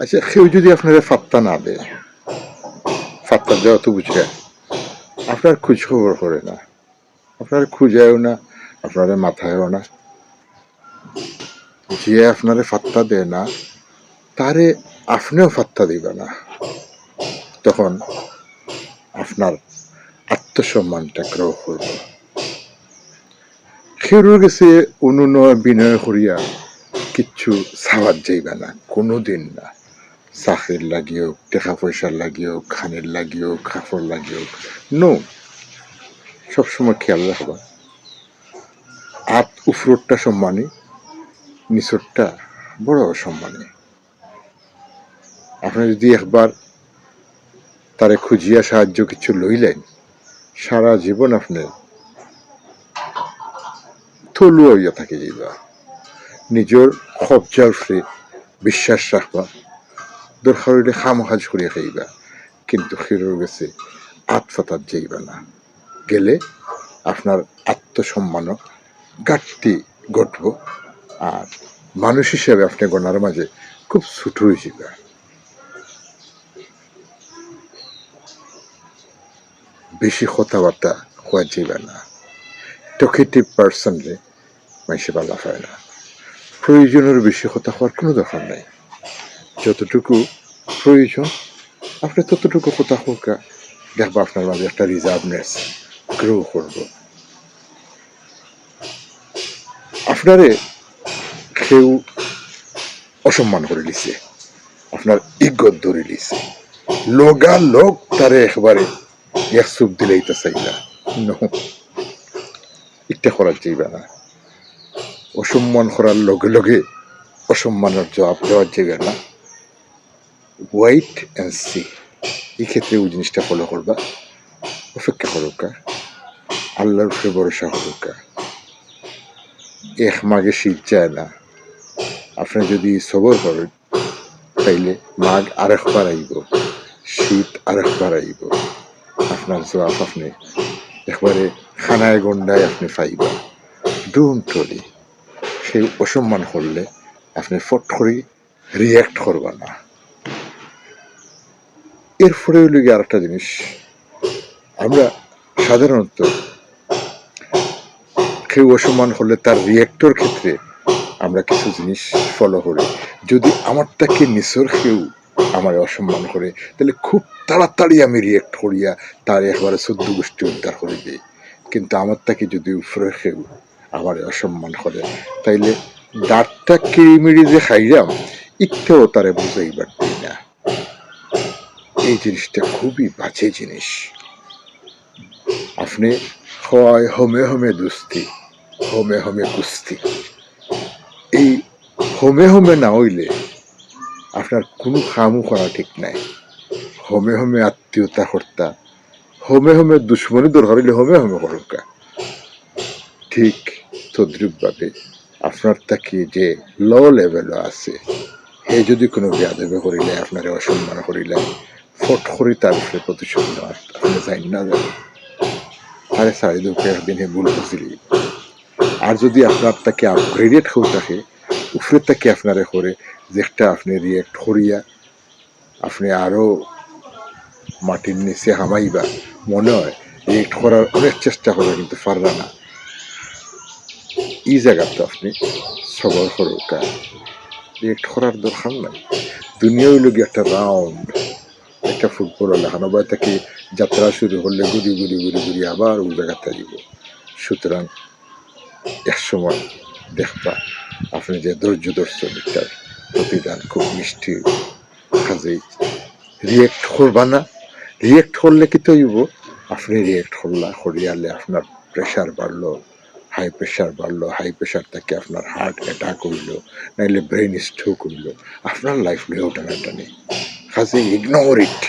আচ্ছা কেউ যদি আপনারা ফাত্তা না দেয়, ফাত্তা দেওয়া তো বুঝে। আপনার খোঁজ খবর করে না, আপনার খুঁজেও না, আপনার মাথায়ও না। যে আপনারে ফাত্তা দেয় না, তারে আপনিও ফাত্তা দিবে না। তখন আপনার আত্মসম্মানটা গ্রহ করব। খেরুর গেছে অনুনয় বিনয় করিয়া কিচ্ছু সাবাদ যাইবে না, কোনো দিন না। চাকরির লাগি হোক টাকা পয়সার লাগি হোক খানের লাগিও কাপড় হোক নো সবসময় খেয়াল রাখবা আত উফরোটটা সম্মানী নিচরটা বড় অসম্মানী আপনি যদি একবার তারে খুঁজিয়া সাহায্য কিছু লইলেন সারা জীবন আপনি থলুয়া হইয়া থাকে যাইবা নিজের কবজার উপরে বিশ্বাস রাখবা দরকার হইলে খামহাজ করিয়া খাইবা, কিন্তু হিরোর গেছে আতফাতাত যাইবা না। গেলে আপনার আত্মসম্মানও ঘাটতি ঘটব। আর মানুষ হিসেবে আপনি গণার মাঝে খুব ছোট হয়ে যাবে বেশি কথাবার্তা হওয়া যাবে না। টকেটিভ পার্সনলে মাইসে পালা হয় না। প্রয়োজনের বেশি কথা হওয়ার কোনো দরকার নাই। যতটুকু প্রয়োজন, আপনি ততটুকু কথা হোক, দেখব আপনার মাঝে একটা রিজার্ভনেস গ্রো করব। আপনারে কেউ অসম্মান করে লিছে, আপনার ইজ্জত ধরে লিছে। লগা লোক তারে একবারে এক সুপ দিলেই তো চাই না। নো ইটা করার যাইবে না। অসম্মান করার লগে লগে অসম্মানের জবাব দেওয়ার যাইবে না। ওয়াইট অ্যান্ড সি এই ক্ষেত্রে ওই জিনিসটা ফলো করবা। অপেক্ষা করুকা আল্লাহর উপরে ভরসা করুকা এক মাঘে শীত যায় না। আপনি যদি সবর করেন, তাইলে মাঘ আরেকবার আইব। শীত আরেকবার আইব। আপনার জবাব আপনি একবারে খানায় গন্ডায় আপনি পাইবা। ডোন্ট টরি সেই অসম্মান করলে আপনি ফট করে রিয়াক্ট করবা না। এরপরে হইল গিয়ে আরেকটা জিনিস। আমরা সাধারণত কেউ অসম্মান হলে তার রিয়েক্টর ক্ষেত্রে আমরা কিছু জিনিস ফলো করি। যদি আমারটাকে নিসর কেউ আমার অসম্মান করে, তাহলে খুব তাড়াতাড়ি আমি রিয়েক্ট করিয়া তার একবারে সদ্য গোষ্ঠী উদ্ধার করে দিই। কিন্তু আমারটাকে যদি উপরে কেউ আমার অসম্মান করে, তাইলে দাঁতটা কিড়িমিড়ি যে খাইলাম ইচ্ছেও তারে বুঝাইবার জিনিসটা খুবই বাজে জিনিস। আপনি হয় হোমে হোমে দুস্তি, হোমে হোমে কুস্তি। এই হোমে হোমে না হইলে আপনার কোনো কামও করা ঠিক নাই। হোমে হোমে আত্মীয়তা কর্তা, হোমে হোমে দুশ্মনী দরকার হইলে হোমে হোমে করুকা ঠিক তদ্রুপভাবে আপনার তাকে যে ল লেভেলও আছে হে যদি কোনো বেয়াদবে করিলে, আপনারে অসম্মান করিলে ফট করি তার উপরে প্রতিশোধ নেওয়ার আপনি যাই না যাবেন আরে সাড়ে দুঃখে একদিন ভুল বুঝলি। আর যদি আপনার তাকে আপগ্রেডেড হয়ে থাকে, উপরে তাকে আপনারে করে যেটা আপনি রিয়েক্ট করিয়া আপনি আরও মাটির নিচে হামাইবা, মনে হয় রিয়েক্ট করার অনেক চেষ্টা করে কিন্তু পাররা না। এই জায়গাতে আপনি সবর করুকা রিয়েক্ট করার দরকার নাই। দুনিয়া হইল একটা রাউন্ড একটা ফুটবল লাগানো বা থেকে যাত্রা শুরু হলে ঘুরি ঘুরি ঘুরি ঘুরি আবার ওই জায়গাতে যাব সুতরাং এক সময় দেখবা আপনি যে ধৈর্য ধরছেন প্রতিদান খুব মিষ্টি। কাজেই রিয়েক্ট করবা না। রিয়েক্ট করলে কি তৈব? আপনি রিয়েক্ট করলা, করিয়ালে আপনার প্রেশার বাড়লো হাই প্রেশার বাড়লো হাই প্রেশার থেকে আপনার হার্ট অ্যাটাক হইল, নাইলে ব্রেন স্ট্রোক হইল। আপনার লাইফ নিয়েও টানাটানি কাজে ইগনোর ইট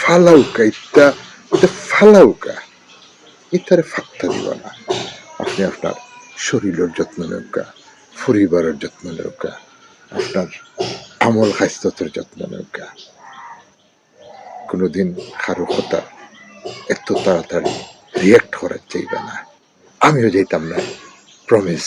ফালাউকা ইত্যা এটা ফালাউকা ইতারে ফাত্তা দিবা না আপনি আপনার শরীরের যত্ন নেওকা পরিবারের যত্ন নেওকা আপনার আমল স্বাস্থ্যের যত্ন নেওকা কোনোদিন কারও কথা এত তাড়াতাড়ি রিয়েক্ট করার চাইবে না আমিও যেতাম না প্রমিস